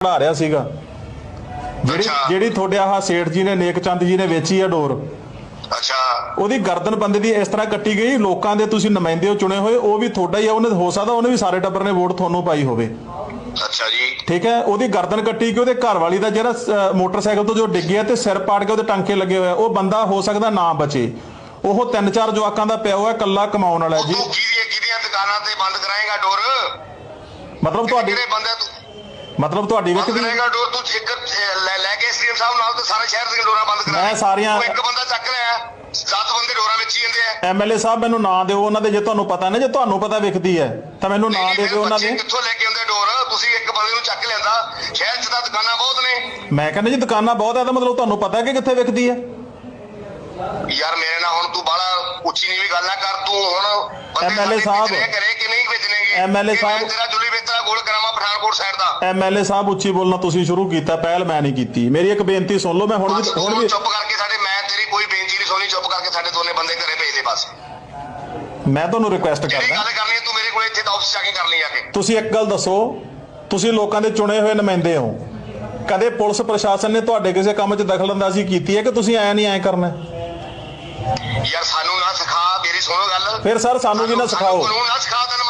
ਚੜਾ ਰਿਹਾ ਸੀਗਾ। ਜਿਹੜੀ। ਜਿਹੜੀ ਤੁਹਾਡੇ ਆਹ ਸੇਠ ਜੀ ਨੇ ਨੇਕ ਚੰਦ ਜੀ ਨੇ ਵੇਚੀ ਆ ਡੋਰ। ਅੱਛਾ। ਉਹਦੀ ਗਰਦਨ ਬੰਦੇ ਦੀ ਇਸ ਤਰ੍ਹਾਂ ਕੱਟੀ ਗਈ ਲੋਕਾਂ ਦੇ ਤੁਸੀਂ ਨੁਮਾਇੰਦੇ ਹੋ ਚੁਣੇ ਹੋਏ ਉਹ ਵੀ ਤੁਹਾਡਾ ਹੀ ਆ ਉਹਨੇ ਹੋ ਸਕਦਾ ਉਹਨੇ ਵੀ ਸਾਰੇ ਟੱਬਰ ਨੇ ਵੋਟ ਤੁਹਾਨੂੰ ਪਾਈ ਹੋਵੇ। ਅੱਛਾ ਜੀ। ਠੀਕ ਹੈ? ਉਹਦੀ ਗਰਦਨ ਕੱਟੀ ਕਿ ਉਹਦੇ ਘਰ ਵਾਲੀ ਦਾ ਜਿਹੜਾ ਮੋਟਰਸਾਈਕਲ ਤੋਂ ਜੋ ਡਿੱਗਿਆ ਤੇ ਸਿਰ ਪਾੜ ਕੇ ਉਹਦੇ ਟਾਂਕੇ ਲੱਗੇ ਹੋਏ ਆ। ਉਹ ਬੰਦਾ ਹੋ ਸਕਦਾ ਨਾ ਬਚੇ। ਉਹ ਤਿੰਨ ਚਾਰ ਜਵਾਕਾਂ ਦਾ ਪਿਆ ਹੋਇਆ ਕੱਲਾ ਕਮਾਉਣ ਵਾਲਾ ਜੀ। ਤੂੰ ਕਿਹਦੀਆਂ ਕਿਹਦੀਆਂ ਦੁਕਾਨਾਂ ਤੇ ਬੰਦ ਕਰਾਏਗਾ ਡੋਰ? ਮਤਲਬ ਤੁਹਾਡੀ ਕਿਹੜੇ ਬੰਦੇ ਤੂੰ ਮਤਲਬ ਤੁਹਾਡੀ ਵਿਕਦੀ ਕਰਾਏਗਾ ਡੋਰ ਤੂੰ ਇੱਕ ਲੈ ਲੈ ਕੇ ਸੀਐਮ ਸਾਹਿਬ ਨਾਲ ਤੇ ਸਾਰੇ ਸ਼ਹਿਰ ਦੀਆਂ ਡੋਰਾਂ ਬੰਦ ਕਰਾ ਮੈਂ। ਸਾਰੀਆਂ- ਤੂੰ ਇੱਕ ਬੰਦਾ ਚੱਕ ਲਿਆ ਸੱਤ ਬੰਦੇ ਡੋਰਾਂ ਵਿੱਚ ਹੀ ਜਾਂਦੇ ਆ ਐਮਐਲਏ ਸਾਹਿਬ ਮੈਨੂੰ ਨਾਂ ਦਿਓ ਉਹਨਾਂ ਦੇ ਜੇ ਤੁਹਾਨੂੰ ਪਤਾ ਨਾ ਜੇ ਤੁਹਾਨੂੰ ਪਤਾ ਵਿਕਦੀ ਹੈ ਤਾਂ ਮੈਨੂੰ ਨਾਂ ਦੇ ਦਿਓ ਉਹਨਾਂ ਦੇ ਕਿੱਥੋਂ ਲੈ ਕੇ ਆਉਂਦੇ ਡੋਰ ਤੁਸੀਂ ਇੱਕ ਬੰਦੇ ਨੂੰ ਚੱਕ ਲੈਂਦਾ ਸ਼ਹਿਰ 'ਚ ਤਾਂ ਦੁਕਾਨਾਂ ਬਹੁਤ ਨੇ ਮੈਂ ਕਹਿੰਦਾ ਜੀ ਦੁਕਾਨਾਂ ਬਹੁਤ ਹੈ ਤਾਂ ਮਤਲਬ ਤੁਹਾਨੂੰ ਪਤਾ ਕਿ ਕਿੱਥੇ ਵਿਕਦੀ ਹੈ ਯਾਰ ਮੇਰੇ ਨਾਲ ਹੁਣ ਤੂੰ ਬਾਲਾ ਉੱਚੀ ਨੀਵੀਂ ਗੱਲ ਨਾ ਕਰ ਤੂੰ ਹੁਣ ਬੰਦੇ MLA ਸਾਹਿਬ। ਕਰੇ ਕਿ ਨਹੀਂ ਵੇਚਣੇਗੇ MLA ਸਾਹਿਬ। ਤੇਰਾ ਜੁਲੀ ਵੇਚਣਾ ਗੋਲ ਕਰਾਵਾਂ ਪਠਾਨਕੋਟ ਸਾਈਡ ਦਾ। ਐਮਐਲਏ ਸਾਹਿਬ ਉੱਚੀ ਬੋਲਣਾ ਤੁਸੀਂ ਸ਼ੁਰੂ ਕੀਤਾ ਪਹਿਲ ਮੈਂ ਨਹੀਂ ਕੀਤੀ। ਮੇਰੀ ਇੱਕ ਬੇਨਤੀ ਸੁਣ ਲਓ ਮੈਂ ਹੁਣ ਵੀ ਤੂੰ ਹੁਣ ਵੀ ਚੁੱਪ ਕਰਕੇ ਸਾਡੇ ਮੈਂ ਤੇਰੀ ਕੋਈ ਬੇਨਤੀ ਨਹੀਂ ਸੁਣੀ ਚੁੱਪ ਕਰਕੇ ਸਾਡੇ ਦੋਨੇ ਬੰਦੇ ਘਰੇ ਭੇਜ ਦੇ ਬਸ। ਮੈਂ ਤੁਹਾਨੂੰ ਰਿਕੁਐਸਟ ਕਰਦਾ। ਗੱਲ ਕਰਨੀ ਹੈ ਤੂੰ ਮੇਰੇ ਕੋਲ ਇੱਥੇ ਆਫਿਸ ਜਾ ਕੇ ਕਰ ਲਈ ਆ ਕੇ। ਤੁਸੀਂ ਇੱਕ ਗੱਲ ਦੱਸੋ ਤੁਸੀਂ ਲੋਕਾਂ ਦੇ ਚੁਣੇ ਹੋਏ ਨੁਮਾਇੰਦੇ ਹੋ। ਕਦੇ ਪੁਲਿਸ ਪ੍ਰਸ਼ਾਸਨ ਨੇ ਤੁਹਾਡੇ ਕਿਸੇ ਕੰਮ 'ਚ ਦਖਲਅੰਦਾਜ਼ੀ ਕੀਤੀ ਹੈ ਕਿ ਤੁਸੀਂ ਐ ਨਹੀਂ ਐ ਕਰਨਾ? ਯਾਰ ਸਾਨੂੰ ਨਾ ਸਿਖਾ ਮੇਰੀ ਸੁਣੋ ਗੱਲ। ਫਿਰ ਸਰ ਸਾਨੂੰ ਵੀ ਨਾ ਸਿਖਾਓ? ਕਾਨੂੰਨ ਨਾ ਸਿਖਾ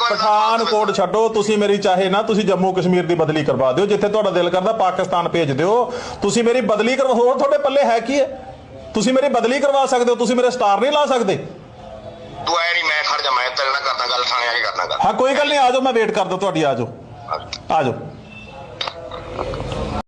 ਪਠਾਨਕੋਟ ਛੱਡੋ ਤੁਸੀਂ ਮੇਰੀ ਚਾਹੇ ਨਾ ਤੁਸੀਂ ਜੰਮੂ ਕਸ਼ਮੀਰ ਦੀ ਬਦਲੀ ਕਰਵਾ ਦਿਓ। ਜਿੱਥੇ ਤੁਹਾਡਾ ਦਿਲ ਕਰਦਾ ਪਾਕਿਸਤਾਨ ਭੇਜ ਦਿਓ। ਤੁਸੀਂ ਮੇਰੀ ਬਦਲੀ ਕਰਵਾ ਹੋਰ ਤੁਹਾਡੇ ਪੱਲੇ ਹੈ ਕੀ ਹੈ? ਤੁਸੀਂ ਮੇਰੀ ਬਦਲੀ ਕਰਵਾ ਸਕਦੇ ਹੋ ਤੁਸੀਂ ਮੇਰੇ ਸਟਾਰ ਨਹੀਂ ਲਾ ਸਕਦੇ। ਤੂੰ ਐ ਨਹੀਂ ਮੈਂ ਖੜ ਜਾ ਮੈਂ ਤੇਰੇ ਨਾਲ ਕਰਦਾ ਗੱਲ ਥਾਣੇ ਆ ਕੇ ਕਰਦਾ ਗੱਲ। ਹਾਂ ਕੋਈ ਗੱਲ ਨਹੀਂ ਆ ਜਾਓ ਮੈਂ ਵੇਟ ਕਰਦਾ ਤੁਹਾਡੀ ਆ ਜਾਓ। ਆ ਜਾਓ।